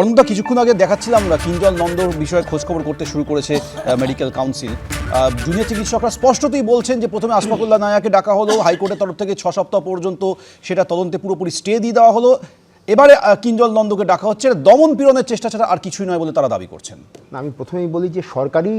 অনন্ত কিছুক্ষণ আগে দেখাচ্ছিলাম আমরা কিঞ্জল নন্দর বিষয়ে খোঁজখবর করতে শুরু করেছে মেডিকেল কাউন্সিল জুনিয়র চিকিৎসকরা স্পষ্টতই বলছেন যে প্রথমে আসফাকুল্লাহ নায়াকে ডাকা হলো হাইকোর্টের তরফ থেকে ছ সপ্তাহ পর্যন্ত সেটা তদন্তে পুরোপুরি স্টে দিয়ে দেওয়া হলো। এবারে কিঞ্জল নন্দকে ডাকা হচ্ছে দমন পীড়নের চেষ্টা ছাড়া আর কিছুই নয় বলে তারা দাবি করছেন। না, আমি প্রথমেই বলি যে সরকারি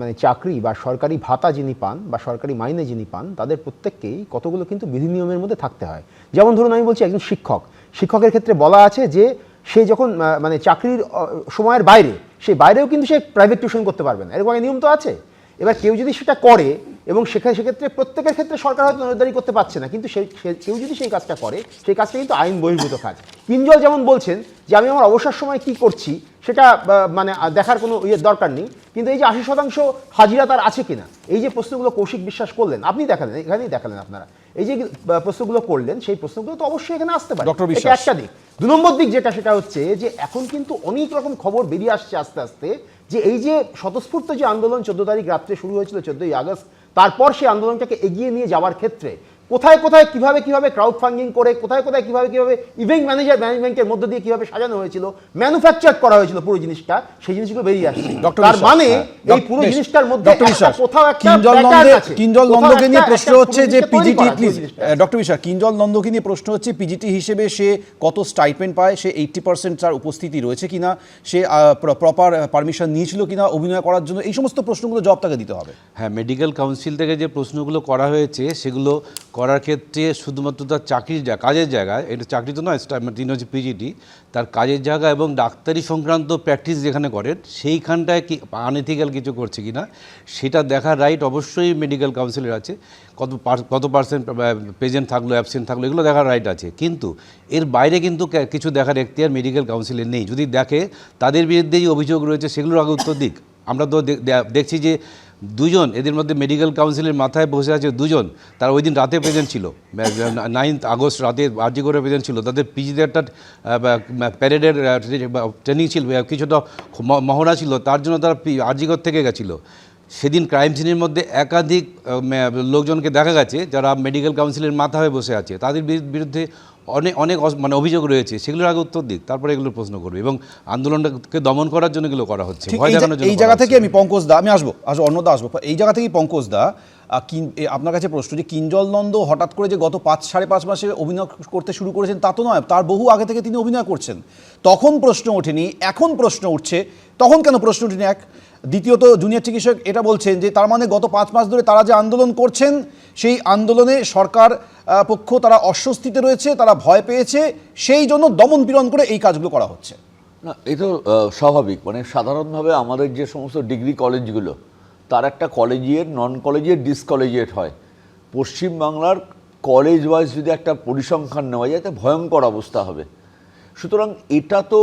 মানে চাকরি বা সরকারি ভাতা যিনি পান বা সরকারি মাইনে যিনি পান তাদের প্রত্যেককেই কতগুলো কিন্তু বিধি নিয়মের মধ্যে থাকতে হয়। যেমন ধরুন আমি বলছি একজন শিক্ষক। শিক্ষকের ক্ষেত্রে বলা আছে যে সে যখন মানে চাকরির সময়ের বাইরে সেই বাইরেও কিন্তু সে প্রাইভেট টিউশন করতে পারবে না। এরকম নিয়ম তো আছে। এবার কেউ যদি সেটা করে, এবং সেখানে, সেক্ষেত্রে প্রত্যেকের ক্ষেত্রে সরকার হয়তো নজরদারি করতে পারছে না, কিন্তু সেই সে- কেউ যদি সেই কাজটা করে, সেই কাজটা কিন্তু আইন বহির্ভূত কাজ। কিঞ্জল যেমন বলছেন যে, আমি আমার অবসর সময় কি করছি, সেটা মানে দেখার কোনো ইয়ের দরকার নেই, কিন্তু এই যে আশি শতাংশ হাজিরা তার আছে কিনা? এই যে প্রশ্নগুলো কৌশিক বিশ্বাস করলেন, আপনি দেখালেন, এখানেই দেখালেন আপনারা। এই যে প্রশ্নগুলো করলেন সেই প্রশ্নগুলো তো অবশ্যই এখানে আসতে পারে ডক্টর বিশ্বাস। একটা দিক দু নম্বর দিক যেটা সেটা হচ্ছে যে এখন কিন্তু অনেক রকম খবর বেরিয়ে আসছে আস্তে আস্তে যে এই যে স্বতঃস্ফূর্ত যে আন্দোলন চোদ্দ তারিখ রাত্রে শুরু হয়েছিল চোদ্দই আগস্ট তারপর সেই আন্দোলনটাকে এগিয়ে নিয়ে যাওয়ার ক্ষেত্রে কোথায় কোথায় কীভাবে কীভাবে ক্রাউড ফান্ডিং করে কোথায় কোথায় কীভাবে কীভাবে ইভেন্ট ম্যানেজার ম্যানেজমেন্টের মধ্য দিয়ে কীভাবে সাজানো হয়েছিল ম্যানুফ্যাকচার করা হয়েছিল পুরো জিনিসটা সেই জিনিসগুলো বেরিয়ে আসছে তার মানে হ্যাঁ। এই পুরো জিনিসটার মধ্যে কোথাও একটা কিঞ্জল নন্দকে নিয়ে প্রশ্ন হচ্ছে যে পিজিটি প্লিজ ডক্টর বিশ্বাস কিঞ্জল নন্দকে নিয়ে প্রশ্ন হচ্ছে পিজিটি হিসেবে সে কত স্টাইপেন্ড পায় সে এইটটি পার্সেন্ট তার উপস্থিতি রয়েছে কিনা সে প্রপার পারমিশন নিয়েছিল কিনা অভিনয় করার জন্য এই সমস্ত প্রশ্নগুলো জবাব তাকে দিতে হবে হ্যাঁ মেডিকেল কাউন্সিল থেকে যে প্রশ্নগুলো করা হয়েছে সেগুলো করার ক্ষেত্রে শুধুমাত্র তার চাকরির জায়গা, কাজের জায়গায় এটা চাকরি তো নয় তিনি হচ্ছে পিজিটি তার কাজের জায়গা এবং ডাক্তারি সংক্রান্ত প্র্যাকটিস যেখানে করেন, সেইখানটায় কি আনএথিক্যাল কিছু করছে কি না সেটা দেখার রাইট অবশ্যই মেডিকেল কাউন্সিলের আছে। কত কত পার্সেন্ট প্রেজেন্ট থাকল অ্যাবসেন্ট থাকল, এগুলো দেখার রাইট আছে। কিন্তু এর বাইরে কিন্তু কিছু দেখার এখতিয়ার মেডিকেল কাউন্সিলের নেই। যদি দেখে তাদের বিরুদ্ধে যে অভিযোগ রয়েছে, সেগুলোর আগে উত্তর দিক। আমরা তো দেখছি যে দুজন, এদের মধ্যে মেডিকেল কাউন্সিলের মাথায় বসে আছে দুজন। তারা ওই দিন রাতে প্রেজেন্ট ছিল। নাইন্থ আগস্ট রাতে আর্জি করে প্রেজেন্ট ছিল। তাদের পিজিতে একটা প্যারেডের ট্রেনিং ছিল, কিছুটা মহড়া ছিল। তার জন্য তারা আর্জিকর থেকে গেছিল। সেদিন ক্রাইম সিনের মধ্যে একাধিক লোকজনকে দেখা গেছে যারা মেডিকেল কাউন্সিলের মাথা হয়ে বসে আছে। তাদের বিরুদ্ধে অনেক অনেক মানে অভিযোগ রয়েছে সেগুলোর আগে উত্তর দিক তারপরে এগুলো প্রশ্ন করবে এবং আন্দোলনটাকে দমন করার জন্য এগুলো করা হচ্ছে এই জায়গা থেকে আমি পঙ্কজ দা আমি আসব আসব অন্নদা আসব এই জায়গা থেকেই পঙ্কজ দা আপনার কাছে প্রশ্ন যে কিঞ্জল নন্দ হঠাৎ করে যে গত পাঁচ সাড়ে পাঁচ মাসে অভিনয় করতে শুরু করেছেন তা তো নয় তার বহু আগে থেকে তিনি অভিনয় করছেন। তখন প্রশ্ন ওঠেনি এখন প্রশ্ন উঠছে তখন কেন প্রশ্ন ওঠেনি এক? দ্বিতীয়ত জুনিয়র চিকিৎসক এটা বলছেন যে তার মানে গত পাঁচ মাস ধরে তারা যে আন্দোলন করছেন, সেই আন্দোলনে সরকার পক্ষ তারা অস্বস্তিতে রয়েছে, তারা ভয় পেয়েছে, সেই জন্য দমন পীড়ন করে এই কাজগুলো করা হচ্ছে। না এ তো স্বাভাবিক। মানে সাধারণভাবে আমাদের যে সমস্ত ডিগ্রি কলেজগুলো, তার একটা কলেজিয়েট নন কলেজিয়েট ডিসকলেজিয়েট হয়। পশ্চিমবাংলার কলেজ ওয়াইজ যদি একটা পরিসংখ্যান নেওয়া যায় তা ভয়ঙ্কর অবস্থা হবে। সুতরাং এটা তো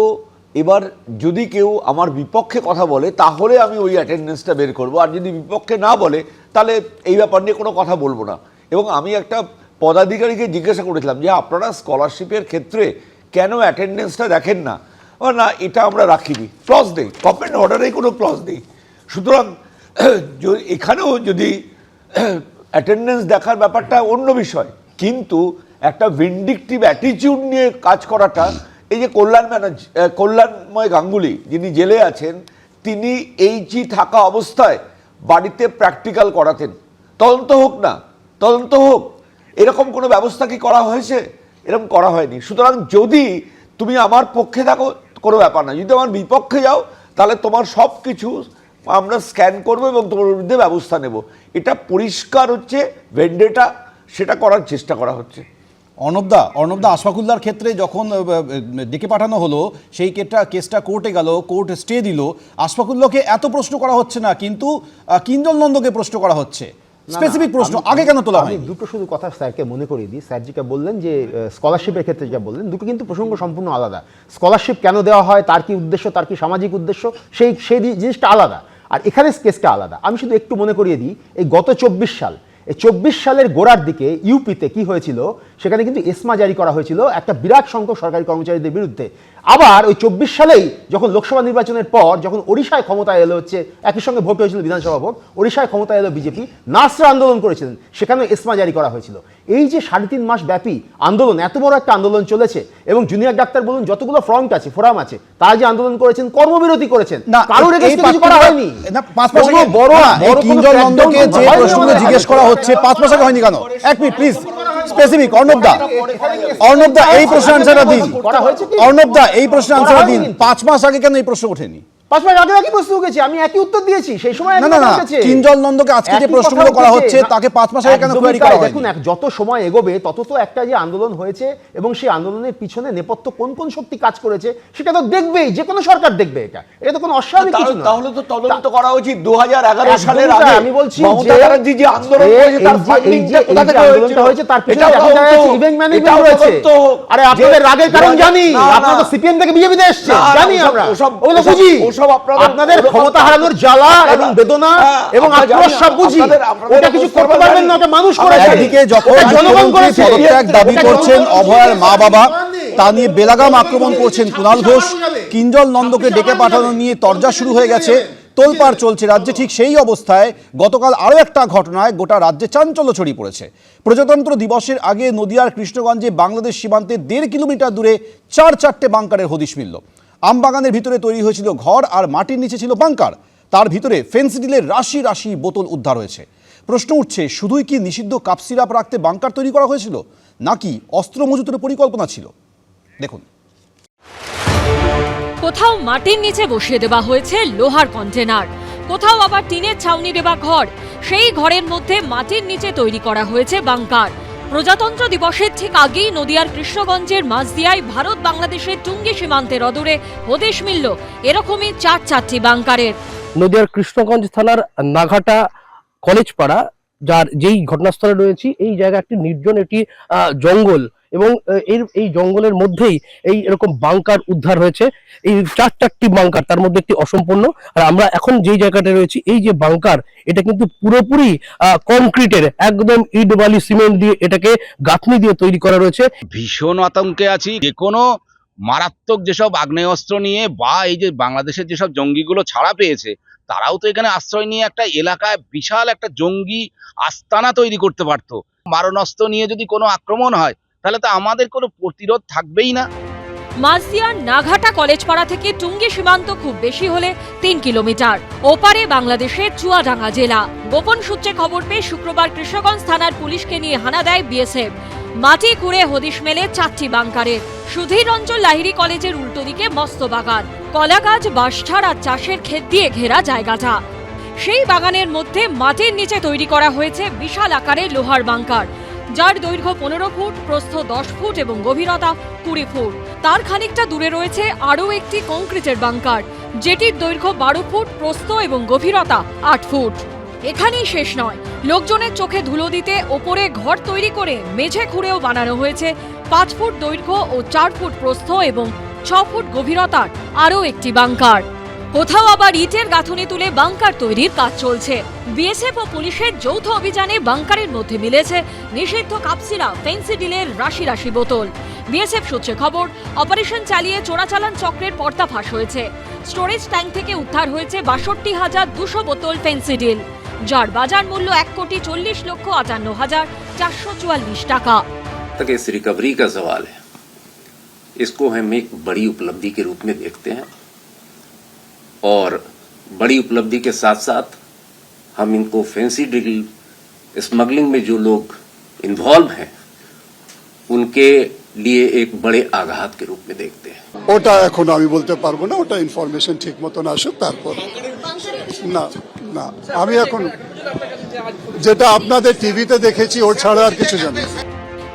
এবার যদি কেউ আমার বিপক্ষে কথা বলে, তাহলে আমি ওই অ্যাটেন্ডেন্সটা বের করব। আর যদি বিপক্ষে না বলে, তাহলে এই ব্যাপার নিয়ে কোনো কথা বলব না। এবং আমি একটা পদাধিকারীকে জিজ্ঞাসা করেছিলাম যে, আপনারা স্কলারশিপের ক্ষেত্রে কেন অ্যাটেন্ডেন্সটা দেখেন না? না, এটা আমরা রাখিনি। ক্লজ নেই। গভর্নমেন্ট অর্ডারেই কোনো ক্লজ নেই। সুতরাং এখানেও যদি অ্যাটেন্ডেন্স দেখার ব্যাপারটা অন্য বিষয়। কিন্তু একটা ভিন্ডিকটিভ অ্যাটিটিউড নিয়ে কাজ করাটা এই যে কল্যাণ ব্যানার্জি কল্যাণময় গাঙ্গুলি যিনি জেলে আছেন, তিনি এইচই থাকা অবস্থায় বাড়িতে প্র্যাকটিক্যাল করাতেন। তদন্ত হোক না, তদন্ত হোক, এরকম কোনো ব্যবস্থা কি করা হয়েছে? এরকম করা হয়নি। সুতরাং যদি তুমি আমার পক্ষে থাকো, কোনো ব্যাপার না। যদি আমার বিপক্ষে যাও, তাহলে তোমার সব কিছু আমরা স্ক্যান করব এবং তোমার বিরুদ্ধে ব্যবস্থা নেব। এটা পরিষ্কার হচ্ছে ভেন্ডেটা সেটা করার চেষ্টা করা হচ্ছে। অর্ণবদা অর্ণবদা আশফাকুল্লার ক্ষেত্রে যখন ডেকে পাঠানো হলো সেই কেসটা কেসটা কোর্টে গেল কোর্ট স্টে দিল আশফাকুল্লাহকে এত প্রশ্ন করা হচ্ছে না কিন্তু কিঞ্জল নন্দকে প্রশ্ন করা হচ্ছে। স্পেসিফিক প্রশ্ন আগে কেন তোলা হয় দুটো শুধু কথা স্যারকে মনে করিয়ে দিই। স্যার যেটা বললেন যে স্কলারশিপের ক্ষেত্রে যেটা বললেন দুটো কিন্তু প্রসঙ্গ সম্পূর্ণ আলাদা। স্কলারশিপ কেন দেওয়া হয় তার কি উদ্দেশ্য তার কি সামাজিক উদ্দেশ্য সেই সেই জিনিসটা আলাদা। আর এখানে কেসটা আলাদা। আমি শুধু একটু মনে করিয়ে দিই এই গত চব্বিশ সাল এই চব্বিশ সালের গোড়ার দিকে ইউপিতে কি হয়েছিল সেখানে কিন্তু এসমা জারি করা হয়েছিল একটা বিরাট সংখ্যক সরকারি কর্মচারীদের বিরুদ্ধে। আবার ওই চব্বিশ সালেই যখন লোকসভা নির্বাচনের পর যখন ওড়িশায় ক্ষমতায় এলো হচ্ছে একই সঙ্গে ভোট হয়েছিল বিধানসভা ভোট ওড়িশায় ক্ষমতায় এলো বিজেপি নার্সরা আন্দোলন করেছিলেন সেখানেও এসমা জারি করা হয়েছিল। এই যে সাড়ে তিন মাস ব্যাপী আন্দোলন এত বড় একটা আন্দোলন চলেছে এবং জুনিয়র ডাক্তার বলুন যতগুলো ফ্রন্ট আছে ফোরাম আছে তারা যে আন্দোলন করেছেন কর্মবিরতি করেছেন কারোর কিছু করা হয়নি। বড় বড় জিজ্ঞেস করা হচ্ছে পাঁচ মাস আগে হয়নি কেন? এক মিনিট প্লিজ স্পেসিফিক অর্ণব দা। অর্ণব দা এই প্রশ্নের আনসারটা দিন। অর্ণব দা এই প্রশ্নের আনসারটা দিন। পাঁচ মাস আগে কেন এই প্রশ্ন ওঠেনি? পাঁচ মাস আগে একই প্রশ্ন উঠেছে আমি একই উত্তর দিয়েছি সেই সময় না, না, না, কিঞ্জল নন্দকে আজকে যে প্রশ্নগুলো করা হচ্ছে, তাকে পাঁচ মাস আগে কেন তাই। করা হয়নি? দেখুন এক- যত সময় এগোবে তত তো একটা যে আন্দোলন হয়েছে এবং সেই আন্দোলনের পিছনে নেপথ্য কোন কোন শক্তি কাজ করেছে সেটা তো দেখবেই যে কোনো সরকার দেখবে এটা এটা তো কোনো অস্বাভাবিক কিছু নয় তাহলে তো তদন্ত করা উচিত দু হাজার এগারো একদমই সালের আগে আমি বলছি যে- যে আন্দোলন করেছে তার ফান্ডিংটা কোথা থেকে আন্দোলনটা হয়েছে তার পিছনে এটাও দেখা যাচ্ছে হোক। event রয়েছে। আরে আপনাদের রাগের কারণ জানি না, না। আপনারা তো সিপিএম থেকে বিজেপিতে এসছে না, না, জানি আমরা ওগুলো বুঝি ওসব আপনাদের- আপনাদের ক্ষমতা হারানোর জ্বালা এবং বেদনা এবং আক্রোশ সব বুঝি। ওটা কিছু করতে পারবেন না ওটা মানুষ করেছে। একদিকে যখন জনগণ করেছে। পদত্যাগ দাবি করছেন অভয়ার মা বাবা তা নিয়ে বেলাগাম আক্রমণ করছেন কুণাল ঘোষ। কিঞ্জল নন্দকে ডেকে পাঠানো নিয়ে তরজা শুরু হয়ে গেছে। তোলপাড় চলছে রাজ্যে ঠিক সেই অবস্থায় গতকাল আরও একটা ঘটনায় গোটা রাজ্যে চাঞ্চল্য ছড়িয়ে পড়েছে। প্রজাতন্ত্র দিবসের আগে নদিয়ার কৃষ্ণগঞ্জে বাংলাদেশ সীমান্তে দেড় কিলোমিটার দূরে চার চারটে বাংকারের হদিশ মিলল। আমবাগানের ভিতরে তৈরি হয়েছিল ঘর আর মাটির নিচে ছিল বাংকার। তার ভিতরে ফেন্সিডিলের রাশি রাশি বোতল উদ্ধার হয়েছে। প্রশ্ন উঠছে, শুধুই কি নিষিদ্ধ কাপ সিরাপ রাখতে বাংকার তৈরি করা হয়েছিল, নাকি অস্ত্র মজুতের পরিকল্পনা ছিল? দেখুন। কোথাও মাটির নিচে বসিয়ে দেওয়া হয়েছে লোহার কন্টেনার। কোথাও আবার টিনের ছাউনি দেওয়া ঘর। সেই ঘরের মধ্যে মাটির নিচে তৈরি করা হয়েছে বাংকার। প্রজাতন্ত্র দিবসের ঠিক আগেই নদিয়ার কৃষ্ণগঞ্জের মাঝদিয়ায় ভারত বাংলাদেশের টুঙ্গি সীমান্তের অদূরে হদেশ মিলল এরকমই চার চারটি বাংকারের। নদিয়ার কৃষ্ণগঞ্জ থানার নাঘাটা কলেজ পাড়া যার যেই ঘটনাস্থলে রয়েছি, এই জায়গা একটি নির্জন একটি জঙ্গল। এবং এর, এই জঙ্গলের মধ্যেই এই এরকম বাংকার উদ্ধার হয়েছে। এই চার চারটি বাংকার, তার মধ্যে একটি অসম্পূর্ণ। আর আমরা এখন যেই জায়গাটা রয়েছি, এই যে বাংকার, এটা কিন্তু পুরোপুরি কংক্রিটের, একদম ইট, বালি, সিমেন্ট দিয়ে এটাকে গাঁথনি দিয়ে তৈরি করা রয়েছে। ভীষণ আতঙ্কে আছি। যে কোনো মারাত্মক যেসব আগ্নেয়াস্ত্র নিয়ে বা এই যে বাংলাদেশের যেসব জঙ্গিগুলো ছাড়া পেয়েছে, তারাও তো এখানে আশ্রয় নিয়ে একটা এলাকায় বিশাল একটা জঙ্গি আস্তানা তৈরি করতে পারতো। মারণাস্ত্র নিয়ে যদি কোনো আক্রমণ হয় তাহলে তো আমাদের কোনো প্রতিরোধ থাকবেই না। মাঝদিয়ার নাঘাটা কলেজ পাড়া থেকে টুঙ্গি সীমান্ত খুব বেশি হলে তিন কিলোমিটার। ওপারে বাংলাদেশের চুয়াডাঙ্গা জেলা। গোপন সূত্রে খবর পেয়ে শুক্রবার কৃষকগঞ্জ থানার পুলিশকে নিয়ে হানা দেয় বিএসএফ। মাটি কুড়ে হদিশ মেলে চারটি বাংকারের সুধীর অঞ্চল লাহিড়ী কলেজের উল্টো দিকে মস্ত বাগান। কলা গাছ বাঁশঝাড় আর চাষের ক্ষেত দিয়ে ঘেরা জায়গাটা। সেই বাগানের মধ্যে মাটির নিচে তৈরি করা হয়েছে বিশাল আকারের লোহার বাংকার। যার দৈর্ঘ্য পনেরো ফুট, প্রস্থ দশ ফুট এবং গভীরতা কুড়ি ফুট। তার খানিকটা দূরে রয়েছে আরও একটি কংক্রিটের বাংকার, যেটির দৈর্ঘ্য বারো ফুট, প্রস্থ এবং গভীরতা আট ফুট। এখানেই শেষ নয়। লোকজনের চোখে ধুলো দিতে ওপরে ঘর তৈরি করে মেঝে খুঁড়েও বানানো হয়েছে পাঁচ ফুট দৈর্ঘ্য ও চার ফুট প্রস্থ এবং ছ ফুট গভীরতার আরও একটি বাংকার। কোথাও আবার ইটের গাঁথনি তুলে বাংকার তৈরির কাজ চলছে বিএসএফ ও পুলিশের যৌথ অভিযানে বাংকারের মধ্যে মিলেছে নিষিদ্ধ কাপসিরা ফেন্সিডিলের রাশি রাশি বোতল বিএসএফ সূত্রে খবর অপারেশন চালিয়ে চোরাচালান চক্রের পর্দাফাশ হয়েছে স্টোরেজ ট্যাঙ্ক থেকে উদ্ধার হয়েছে বাষট্টি হাজার দুশো বোতল ফেন্সিডিল যার বাজার মূল্য এক কোটি চল্লিশ লক্ষ আটান্ন হাজার চারশো চুয়াল্লিশ টাকা तक इस रिकवरी का सवाल है इसको हम एक बड़ी उपलब्धि के रूप में देखते हैं और बड़ी उपलब्धि के साथ साथ हम इनको फैंसी ड्रिल स्मगलिंग में जो लोग इन्वॉल्व हैं उनके लिए एक बड़े आघात के रूप में देखते हैं ওটা এখন আমি বলতে পারবো না ওটা ইনফরমেশন ঠিক মতন আসুক তারপর না না আমি এখন যেটা আপনাদের টিভিতে দেখেছি ওর ছাড়া আর কিছু জানি না।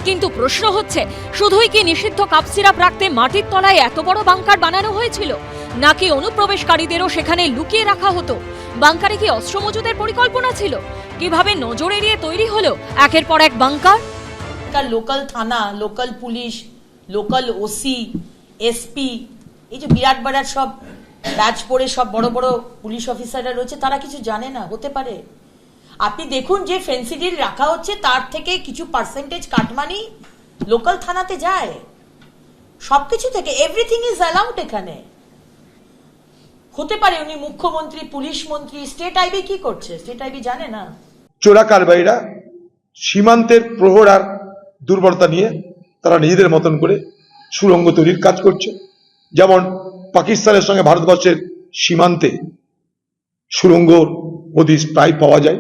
কিন্তু প্রশ্ন হচ্ছে শুধুই কি নিষিদ্ধ কাপ সিরাপ রাখতে মাটির তলায় এত বড় বাংকার বানানো হয়েছিল নাকি অনুপ্রবেশকারীদেরও সেখানে লুকিয়ে রাখা হতো? বাংকারে কি অস্ত্র মজুদের পরিকল্পনা ছিল? কীভাবে নজর এড়িয়ে তৈরি হলো একের পর এক বাংকার? লোকাল থানা local police local OC SP এই যে বিরাট বিরাট সব ব্যাচ পড়ে সব বড় বড় পুলিশ অফিসাররা রয়েছে, তারা কিছু জানে না, হতে পারে। আপনি দেখুন যে ফেন্সিডিল রাখা হচ্ছে, তার থেকে কিছু পার্সেন্টেজ কাটমানি লোকাল থানাতে যায়। সবকিছু থেকে এভরিথিং ইজ অ্যালাউড এখানে। হতে পারে উনি মুখ্যমন্ত্রী পুলিশ মন্ত্রী স্টেট আইবি কি করছে? স্টেট আইবি জানে না। চোরা কারবারিরা সীমান্তের প্রহর আর দুর্বলতা নিয়ে তারা নিজেদের মতন করে সুড়ঙ্গ তৈরির কাজ করছে। যেমন পাকিস্তানের সঙ্গে ভারতবর্ষের সীমান্তে সুড়ঙ্গ হদিস প্রায় পাওয়া যায়।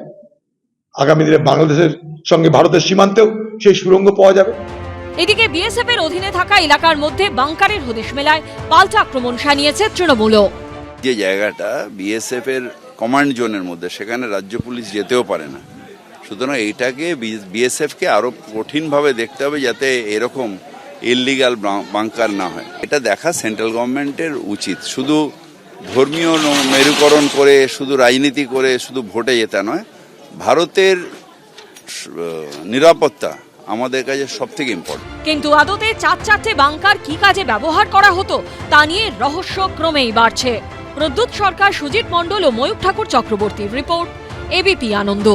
আগামী দিনে বাংলাদেশের সঙ্গে ভারতের সীমান্তেও সেই সুড়ঙ্গ পাওয়া যাবে। এদিকে বিএসএফ এর অধীনে থাকা এলাকার মধ্যে বাংকারের হদিশ মেলায় পাল্টা আক্রমণ সানিয়েছে তৃণমূলও। যে জায়গাটা বিএসএফ এর কমান্ড জোনের মধ্যে, সেখানে রাজ্য পুলিশ যেতেও পারে না। সুতরাং এইটাকে বিএসএফকে আরও কঠিনভাবে দেখতে হবে যাতে এরকম ইললিগাল বাংকার না হয়। এটা দেখা সেন্ট্রাল গভর্নমেন্টের উচিত। শুধু ধর্মীয় মেরুকরণ করে, শুধু রাজনীতি করে, শুধু ভোটে যেতে নয়, ভারতের নিরাপত্তা আমাদের কাছে সব থেকে ইম্পর্টেন্ট কিন্তু আদতে চার চারটে বাংকার কি কাজে ব্যবহার করা হতো, তা নিয়ে রহস্য ক্রমেই বাড়ছে। প্রদ্যুৎ সরকার সুজিত মণ্ডল ও ময়ূক ঠাকুর চক্রবর্তীর রিপোর্ট এবিপি আনন্দ।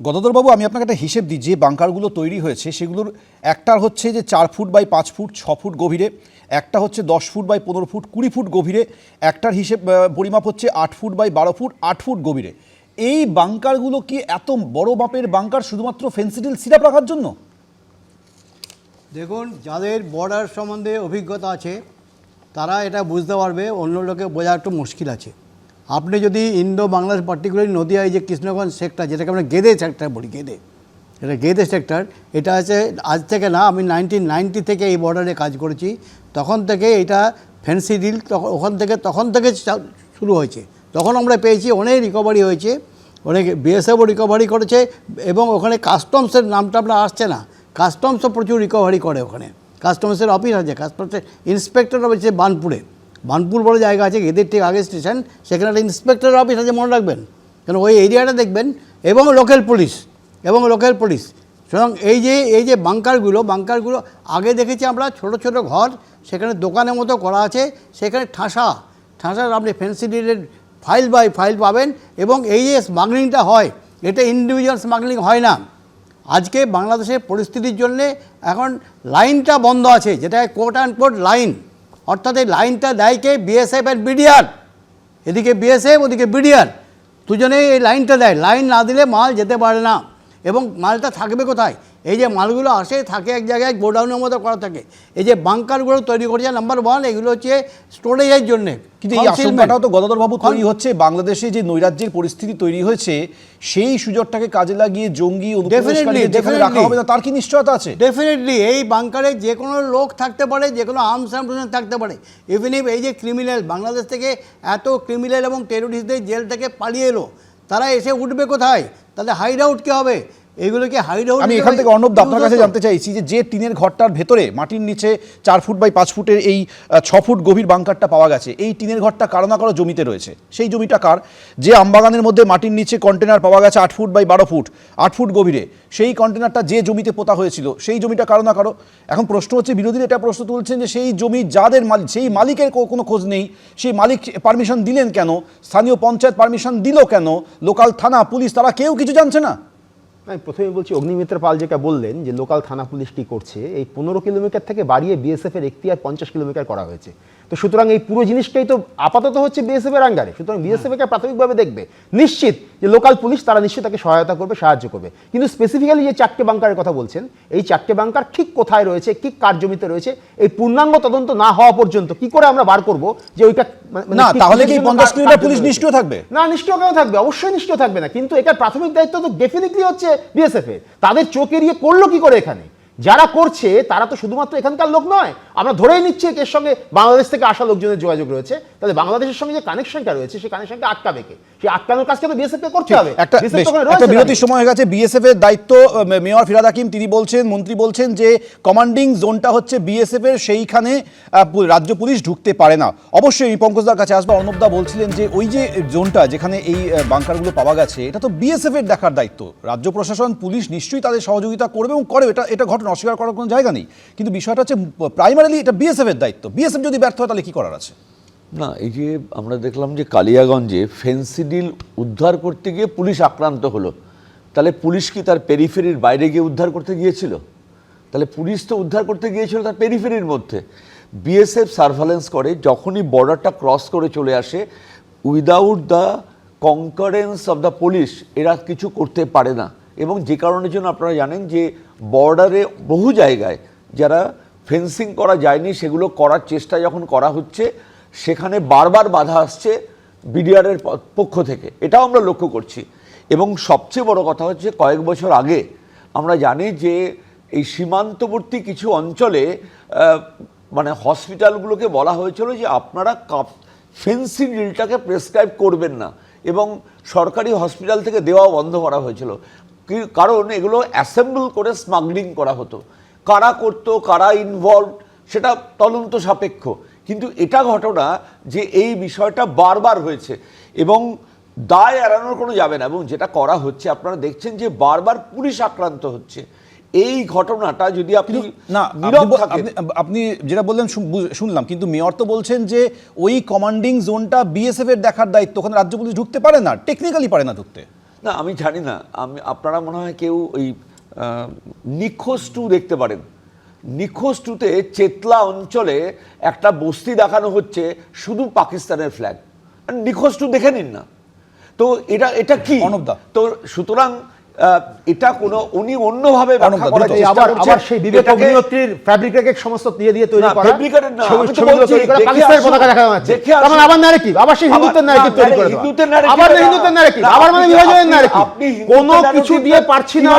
গদাধরবাবু আমি আপনাকে একটা হিসেব দিই যে বাংকারগুলো তৈরি হয়েছে সেগুলোর একটার হচ্ছে যে চার ফুট বাই পাঁচ ফুট ছ ফুট গভীরে একটা হচ্ছে দশ ফুট বাই পনেরো ফুট কুড়ি ফুট গভীরে একটার হিসেব পরিমাপ হচ্ছে আট ফুট বাই বারো ফুট আট ফুট গভীরে। এই বাংকারগুলো কি এত বড় মাপের বাংকার শুধুমাত্র ফেন্সিডিল সিরাপ রাখার জন্য? দেখুন যাদের বর্ডার সম্বন্ধে অভিজ্ঞতা আছে তারা এটা বুঝতে পারবে, অন্য লোকে বোঝা একটু মুশকিল আছে। আপনি যদি ইন্দো বাংলাদেশ পার্টিকুলারলি নদিয়ায় যে কৃষ্ণগঞ্জ সেক্টর যেটাকে আমরা গেদে সেক্টর বলি, গেদে, এটা গেদে সেক্টর এটা আছে, আজ থেকে না, আমি নাইনটিন নাইনটি থেকে এই বর্ডারে কাজ করেছি, তখন থেকে এটা ফ্যান্সি ডিল তখন ওখান থেকে, তখন থেকে শুরু হয়েছে। তখন আমরা পেয়েছি, অনেক রিকভারি হয়েছে, অনেক বিএসএফও রিকভারি করেছে, এবং ওখানে কাস্টমসের নামটা আপনার আসছে না। কাস্টমসও প্রচুর রিকভারি করে ওখানে। কাস্টমসের অফিস আছে, কাস্টমসের ইন্সপেক্টর আছে বানপুরে। বানপুর বড় জায়গা আছে, এদের ঠিক আগে স্টেশন, সেখানে একটা ইন্সপেক্টর অফিস আছে, মনে রাখবেন। কেন, ওই এরিয়াটা দেখবেন, এবং লোকাল পুলিশ, এবং লোকাল পুলিশ। সুতরাং এই যে এই যে বাংকারগুলো বাংকারগুলো আগে দেখেছি আমরা, ছোট ছোট ঘর, সেখানে দোকানের মতো করা আছে, সেখানে ঠাসা ঠাসার আপনি ফেন্সি ডিলের ফাইল বাই ফাইল পাবেন, এবং এই যে স্মাগলিংটা হয়, এটা ইন্ডিভিজুয়াল স্মাগলিং হয় না। আজকে বাংলাদেশের পরিস্থিতির জন্যে এখন লাইনটা বন্ধ আছে যেটা কোট অ্যান্ড কোট লাইন অর্থাৎ এই লাইনটা দেয় কে? বিএসএফ অ্যান্ড বিডিআর এদিকে বিএসএফ ওদিকে বিডিআর দুজনেই এই লাইনটা দেয়। লাইন না দিলে মাল যেতে পারে না। এবং মালটা থাকবে কোথায়? এই যে মালগুলো আসে থাকে এক জায়গায় গোডাউনের মতো করা থাকে। এই যে বাংকারগুলো তৈরি করেছে নাম্বার ওয়ান এগুলো হচ্ছে স্টোরেজের জন্যে। কিন্তু এই আশঙ্কাটাও তো গদাধরবাবু তৈরি হচ্ছে। বাংলাদেশে যে নৈরাজ্যের পরিস্থিতি তৈরি হয়েছে সেই সুযোগটাকে কাজে লাগিয়ে জঙ্গি রাখা হবে না তার কি নিশ্চয়তা আছে? ডেফিনেটলি এই বাংকারে যে কোনো লোক থাকতে পারে যে কোনো আর্মস অ্যাম্বুলেন্স থাকতে পারে। ইভেন এই যে ক্রিমিনাল বাংলাদেশ থেকে এত ক্রিমিনাল এবং টেরোরিস্টদের জেল থেকে পালিয়ে এলো তারা এসে উঠবে কোথায়? তাদের হাইড আউট কী হবে? এগুলোকে হাইড আমি এখান থেকে অর্ণব আপনার কাছে জানতে চাইছি যে যে টিনের ঘরটার ভেতরে মাটির নিচে চার ফুট বাই পাঁচ ফুটের এই ছ ফুট গভীর বাংকারটা পাওয়া গেছে এই টিনের ঘরটা কারও না কারও জমিতে রয়েছে। সেই জমিটা কার? যে আমবাগানের মধ্যে মাটির নিচে কন্টেনার পাওয়া গেছে আট ফুট বাই বারো ফুট আট ফুট গভীরে। সেই কন্টেনারটা যে জমিতে পোতা হয়েছিল সেই জমিটা কারও না কারও? এখন প্রশ্ন হচ্ছে বিরোধীরা এটা প্রশ্ন তুলছেন যে সেই জমি যাদের মালিক সেই মালিকের কোনো খোঁজ নেই সেই মালিক পারমিশন দিলেন কেন? স্থানীয় পঞ্চায়েত পারমিশন দিল কেন? লোকাল থানা পুলিশ তারা কেউ কিছু জানছে না? আমি প্রথমে বলছি অগ্নিমিত্র পাল যেটা বললেন যে লোকাল থানা পুলিশ করছে, এই পনেরো কিলোমিটার থেকে বাড়িয়ে বিএসএফ এর এখতিয়ার পঞ্চাশ কিলোমিটার করা হয়েছে। তো সুতরাং এই পুরো জিনিসটাই তো আপাতত হচ্ছে বিএসএফ এর আঙ্গারে সুতরাং বিএসএফ কে প্রাথমিকভাবে দেখবে নিশ্চিত যে লোকাল পুলিশ তারা নিশ্চয়ই তাকে সহায়তা করবে সাহায্য করবে কিন্তু স্পেসিফিক্যালি যে চারটে বাংকারের কথা বলছেন এই চারটে বাংকার ঠিক কোথায় রয়েছে কি কার জমিতে রয়েছে এই পূর্ণাঙ্গ তদন্ত না হওয়া পর্যন্ত কি করে আমরা বার করব যে ওইটা মানে না, তাহলে কি কিসের জন্য 50 কিলোমিটার পুলিশ? নিষ্ক্রিয় থাকবে? না নিষ্ক্রিয় কেন থাকবে অবশ্যই নিষ্ক্রিয় থাকবে না কিন্তু এটার প্রাথমিক দায়িত্ব তো ডেফিনেটলি হচ্ছে বিএসএফ এর তাদের চোখ এড়িয়ে করল কি করে এখানে যারা করছে তারা তো শুধুমাত্র এখানকার লোক নয়। আমরা ধরেই নিচ্ছি এর সঙ্গে বাংলাদেশ থেকে আসা লোকজনের যোগাযোগ রয়েছে। তাহলে বাংলাদেশের সঙ্গে যে কানেকশনটা রয়েছে সেই কানেকশনকে আটকাবে কে? সেই আটকানোর কাজটা তো বিএসএফ কে করতে হবে। একটা বিরতির সময় হয়ে গেছে। বিএসএফ এর দায়িত্ব মেয়র ফিরাদ হাকিম তিনি বলছেন মন্ত্রী বলছেন যে কমান্ডিং জোনটা হচ্ছে বিএসএফ এর সেইখানে রাজ্য পুলিশ ঢুকতে পারে না। অবশ্যই পঙ্কজদার কাছে আসব। অর্ণবদা বলছিলেন যে ওই যে জোনটা যেখানে এই বাংকারগুলো পাওয়া গেছে এটা তো বিএসএফ এর দেখার দায়িত্ব। রাজ্য প্রশাসন পুলিশ নিশ্চয়ই তাদের সহযোগিতা করবে এবং করে এটা এটা ঘটনা অস্বীকার করার কোনো জায়গা নেই। কিন্তু বিষয়টা হচ্ছে প্রাইমারিলি এটা বিএসএফ এর দায়িত্ব। বিএসএফ যদি ব্যর্থ হয়, তাহলে কি করার আছে? না, এই যে আমরা দেখলাম যে কালিয়াগঞ্জে ফেন্সিডিল উদ্ধার করতে গিয়ে পুলিশ আক্রান্ত হলো। তাহলে পুলিশ কি তার পেরিফেরির বাইরে গিয়ে উদ্ধার করতে গিয়েছিল? তাহলে পুলিশ তো উদ্ধার করতে গিয়েছিল তার পেরিফেরির মধ্যে। বিএসএফ সার্ভালেন্স করে, যখনই বর্ডারটা ক্রস করে চলে আসে without the concurrence of the police এরা কিছু করতে পারে না। এবং যে কারণের জন্য আপনারা জানেন যে বর্ডারে বহু জায়গায় যারা ফেন্সিং করা যায়নি, সেগুলো করার চেষ্টা যখন করা হচ্ছে, সেখানে বারবার বাধা আসছে বিডিআরের পক্ষ থেকে। এটাও আমরা লক্ষ্য করছি। এবং সবচেয়ে বড় কথা হচ্ছে, কয়েক বছর আগে আমরা জানি যে এই সীমান্তবর্তী কিছু অঞ্চলে মানে হসপিটালগুলোকে বলা হয়েছিল যে আপনারা কাপ, ফেন্সিং ডিলটাকে প্রেসক্রাইব করবেন না। এবং সরকারি হসপিটাল থেকে দেওয়া বন্ধ করা হয়েছিল। কারণ এগুলো অ্যাসেম্বল করে স্মাগলিং করা হতো। কারা করতো কারা ইনভলভ সেটা তদন্ত সাপেক্ষ। কিন্তু এটা ঘটনা যে এই বিষয়টা বারবার হয়েছে এবং দায় এড়ানোর কোনো যাবে না। এবং যেটা করা হচ্ছে আপনারা দেখছেন যে বারবার পুলিশ আক্রান্ত হচ্ছে। এই ঘটনাটা যদি আপনি না আপনি যেটা বললেন শুন- শুনলাম। কিন্তু মেয়র তো বলছেন যে ওই কমান্ডিং জোনটা বিএসএফ এর দেখার দায়িত্ব। ওখানে রাজ্য পুলিশ ঢুকতে পারে না টেকনিক্যালি পারে না ঢুকতে। না আমি জানি না। আমি আপনারা মনে হয় কেউ ওই নিখোঁজ টু দেখতে পারেন। নিখোঁজ টুতে চেতলা অঞ্চলে একটা বস্তি দেখানো হচ্ছে শুধু পাকিস্তানের ফ্ল্যাগ নিখোঁজ টু দেখে নিন না। তো এটা এটা কি। তো সুতরাং এটা কোনো উনি অন্যভাবে ব্যাখ্যা করার এই চেষ্টা করছেন। আবার সেই বিবেক এটাকে- ফ্যাব্রিকেটেড সমস্ত দিয়ে দিয়ে তৈরি করা। fabricated না, আমি তো বলছি, তৈরি করা। দেখে পাকিস্তানের পতাকা দেখা যাচ্ছে তার আবার ন্যারেটিভ আবার সেই হিন্দুত্বের ন্যারেটিভ তৈরি করে। হিন্দুত্বের দেওয়া। আবার হিন্দুত্বের ন্যারেটিভ আবার মানে বিভাজনের ন্যারেটিভ কোনো কিছু দিয়ে পারছি না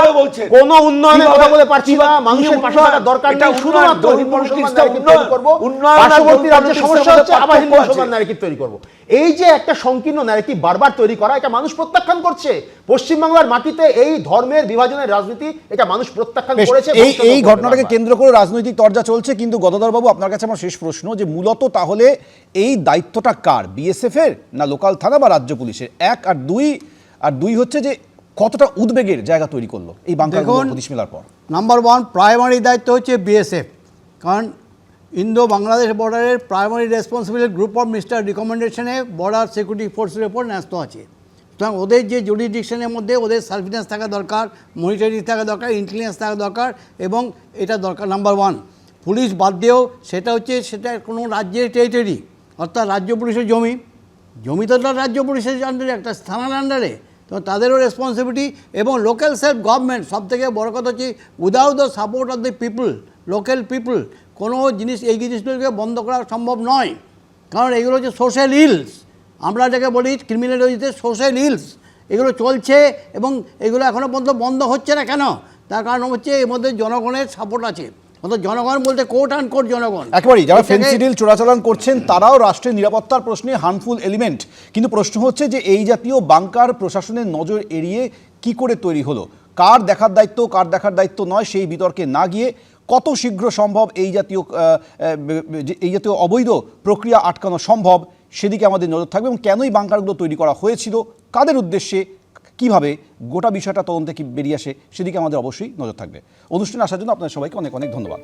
কোনো উন্নয়নের কথা বলে পারছি না মানুষের পাশে উন্নয়ন? দরকার নেই শুধুমাত্র হিন্দু মুসলমান politics তৈরি উন্নয়ন। করব। উন্নয়ন আর পার্শ্ববর্তী ধর্ম সমস্যা হচ্ছে আবার হিন্দু মুসলমান ন্যারেটিভ তৈরি করব। এই যে একটা সংকীর্ণ ন্যারেটিভ বারবার তৈরি করা এটা মানুষ প্রত্যাখ্যান করছে। পশ্চিমবাংলার মাটিতে এই ধর্মের বিভাজনের রাজনীতি এটা মানুষ প্রত্যাখ্যান করেছে এই এই ঘটনাটাকে কেন্দ্র করে রাজনৈতিক তরজা চলছে কিন্তু গদাধর বাবু আপনার কাছে আমার শেষ প্রশ্ন যে মূলত তাহলে এই দায়িত্বটা কার? বিএসএফ এর না লোকাল থানা বা রাজ্য পুলিশের? এক আর দুই আর দুই হচ্ছে যে কতটা উদ্বেগের জায়গা তৈরি করল এই পুলিশ মেলার পর? নাম্বার ওয়ান প্রাইমারি দায়িত্ব হচ্ছে বিএসএফ কারণ ইন্দো বাংলাদেশ বর্ডারের primary responsibility group of mister রিকমেন্ডেশনে border security ফোর্সের ওপর ন্যস্ত আছে। সুতরাং ওদের যে জুডিডিকশনের মধ্যে ওদের সার্ভিলেন্স থাকা দরকার মনিটরিং থাকা দরকার ইন্টেলিজেন্স থাকা দরকার এবং এটা দরকার নাম্বার ওয়ান পুলিশ বাদ দিয়েও সেটা হচ্ছে সেটা কোনো রাজ্যের টেরিটরি অর্থাৎ রাজ্য পুলিশের জমি। জমি তো রাজ্য পুলিশের আন্ডারে একটা স্থানার আন্ডারে তো তাদেরও রেসপন্সিবিলিটি এবং লোকাল সেলফ গভর্নমেন্ট সব থেকে বড় কথা হচ্ছে without the support of the people local people কোনো জিনিস এই জিনিসগুলোকে বন্ধ করা সম্ভব নয়। কারণ এগুলো হচ্ছে সোশ্যাল ইলস আমরা যাকে বলি ক্রিমিনোলজিতে সোশ্যাল ইলস এগুলো চলছে এবং এগুলো এখনও পর্যন্ত বন্ধ হচ্ছে না কেন? তার কারণ হচ্ছে এর মধ্যে জনগণের সাপোর্ট আছে। অর্থাৎ জনগণ বলতে কোর্ট অ্যান্ড কোর্ট জনগণ। একেবারেই যারা ফেন্সিডিল চোরাচালান করছেন তারাও রাষ্ট্রের নিরাপত্তার প্রশ্নে হার্মফুল এলিমেন্ট কিন্তু প্রশ্ন হচ্ছে যে এই জাতীয় বাংকার প্রশাসনের নজর এড়িয়ে কি করে তৈরি হলো? কার দেখার দায়িত্ব কার দেখার দায়িত্ব নয় সেই বিতর্কে না গিয়ে কত শীঘ্র সম্ভব এই জাতীয় এই জাতীয় অবৈধ প্রক্রিয়া আটকানো সম্ভব? সেদিকে আমাদের নজর থাকবে এবং কেনই বাংকারগুলো তৈরি করা হয়েছিল, কাদের উদ্দেশ্যে, কীভাবে, গোটা বিষয়টা তদন্তে কি বেরিয়ে আসে, সেদিকে আমাদের অবশ্যই নজর থাকবে। অনুষ্ঠানে আসার জন্য আপনাদের সবাইকে অনেক অনেক ধন্যবাদ।